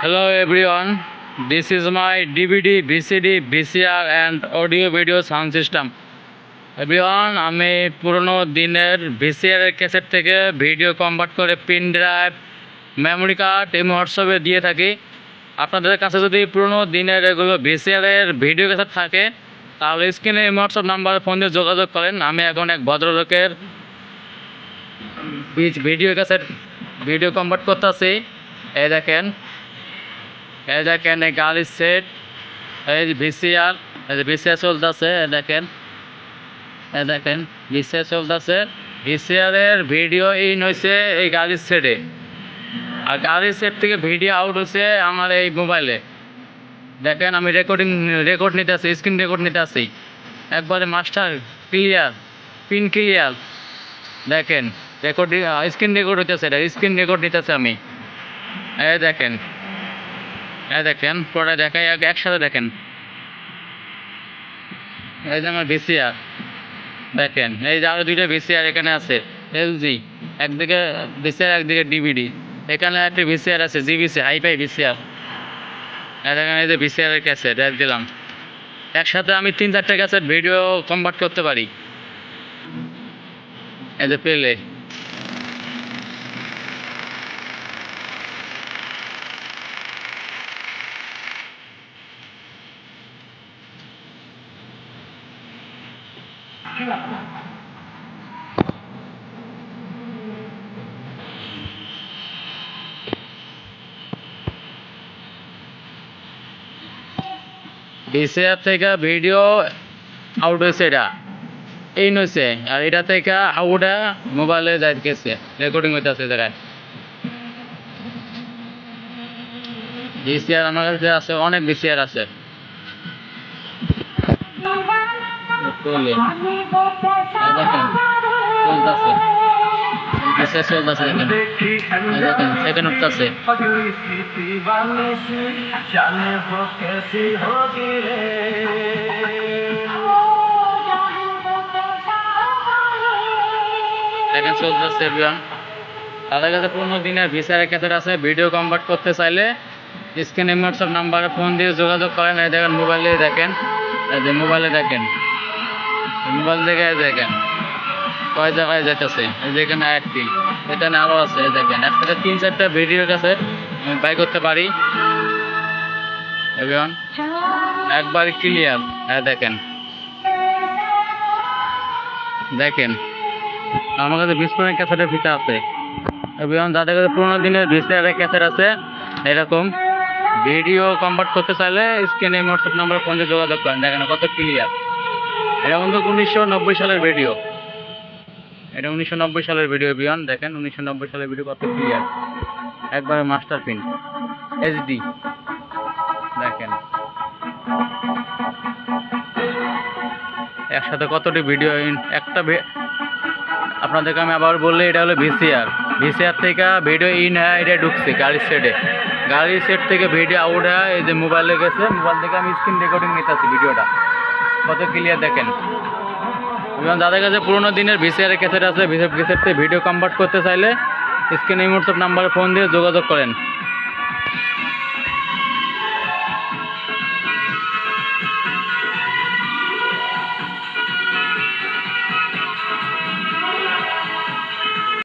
Hello everyone, this is my DVD, VCD, VCR and audio video sound system. Everyone আমি পুরনো দিনের VCR cassette থেকে video convert করে pen drive memory card এই হোয়াটসঅ্যাপে দিয়ে থাকি। আপনাদের কাছে যদি পুরনো দিনের এগুলো ভিসিআর এর ভিডিও ক্যাসেট থাকে তাহলে স্ক্রিনে এই হোয়াটসঅ্যাপ নাম্বারে ফোন দিয়ে যোগাযোগ করেন। আমি এখন এক ভদ্রলোকের ভিডিও ক্যাসেট ভিডিও কনভার্ট করতেছি। এই দেখেন এই দেখেন এই গাড়ির সেট এই ভিসিআর এই ভিসিআর চলতেছে দেখেন। এই দেখেন ভিসিআর চলতেছে। ভিসিআরের ভিডিও ইন হয়েছে এই গাড়ির সেটে আর গাড়ির সেট থেকে ভিডিও আউট হয়েছে আমার এই মোবাইলে দেখেন, আমি রেকর্ডিং রেকর্ড নিতে আছি স্ক্রিন রেকর্ড নিতে আছি একবারে মাস্টার ক্লিয়ার পিন ক্লিয়ার দেখেন রেকর্ড স্ক্রিন রেকর্ড হইতেছে এটা স্ক্রিন রেকর্ড নিতেছে আমি। এই দেখেন। এই দেখেন, পরে দেখাই একসাথে দেখেন। এই যে আমার ভিসিআর দেখেন, এই যে আরও দুইটা ভিসিআর এখানে আছে এলজি একদিকে ভিসিআর একদিকে ডিভিডি এখানে একটা ভিসিআর আছে জিভিসি হাইফাই ভিসিআর দেখেন, এই যে ভিসিআর এর ক্যাসেট এক দিলাম। একসাথে আমি তিন চারটে ক্যাসেট ভিডিও কনভার্ট করতে পারি। এই যে পেলে ভিসিআর থেকে ভিডিও আউট হয়েছে এটা। এই নইছে, আর এটা থেকে আউটা মোবাইলে যাই গেছে রেকর্ডিং হইতেছে জায়গায়। ভিসিআর আমার কাছে আছে, অনেক ভিসিআর আছে। তোলে দেখেন সেকেন্ড চলতেছে এভরিওয়ান তাদের কাছে পুরনো দিনের ভিসার ক্ষেত্রে আছে, ভিডিও কনভার্ট করতে চাইলে স্ক্রিনে হোয়াটসঅ্যাপ নাম্বারে ফোন দিয়ে যোগাযোগ করেন। দেখেন মোবাইলে দেখেন। মোবাইলে দেখেন। দেখে এই দেখেন। কয় জায়গায় যেতেছে এই যে এখানে একটি এখানে আরও আছে দেখেন। একটা তিন, চারটা ভিডিও কাছে বাই করতে পারি। এভরিওয়ান একবার ক্লিয়ার হ্যাঁ দেখেন। দেখেন। আমার কাছে বিশ পয়েন্ট ক্যাসেটের ফিতা আছে। এবং যাদের কাছে পুরোনো দিনের ভিসিআর ক্যাসেট আছে, এরকম ভিডিও কনভার্ট করতে চাইলে স্ক্রিনে হোয়াটসঅ্যাপ নাম্বার ফোনে যোগাযোগ করেন। দেখেন কত ক্লিয়ার এটা কিন্তু উনিশশো নব্বই সালের ভিডিও। এটা উনিশশো নব্বই সালের ভিডিও, বিয়ন, দেখেন উনিশশো নব্বই সালের ভিডিও কত ক্লিয়ার একবারে মাস্টার প্রিন্ট এইচডি দেখেন। একসাথে কতটি ভিডিও একটা আপনাদেরকে আমি আবার বললে এটা হলো ভিসিআর ভিসিআর থেকে ভিডিও ইন হয়, এটা ঢুকছে গাড়ির সেটে গাড়ির সেট থেকে ভিডিও আউট হয়, এই যে মোবাইলে গেছে মোবাইল থেকে আমি স্ক্রিন রেকর্ডিং নিতেছি ভিডিওটা কত ক্লিয়ার দেখেন? এবং যাদের কাছে পুরোনো দিনের ভিসিআর ক্যাসেট আছে থেকে ভিডিও কনভার্ট করতে চাইলে স্ক্রিনে হোয়াটসঅ্যাপ নাম্বারে ফোন দিয়ে যোগাযোগ করেন।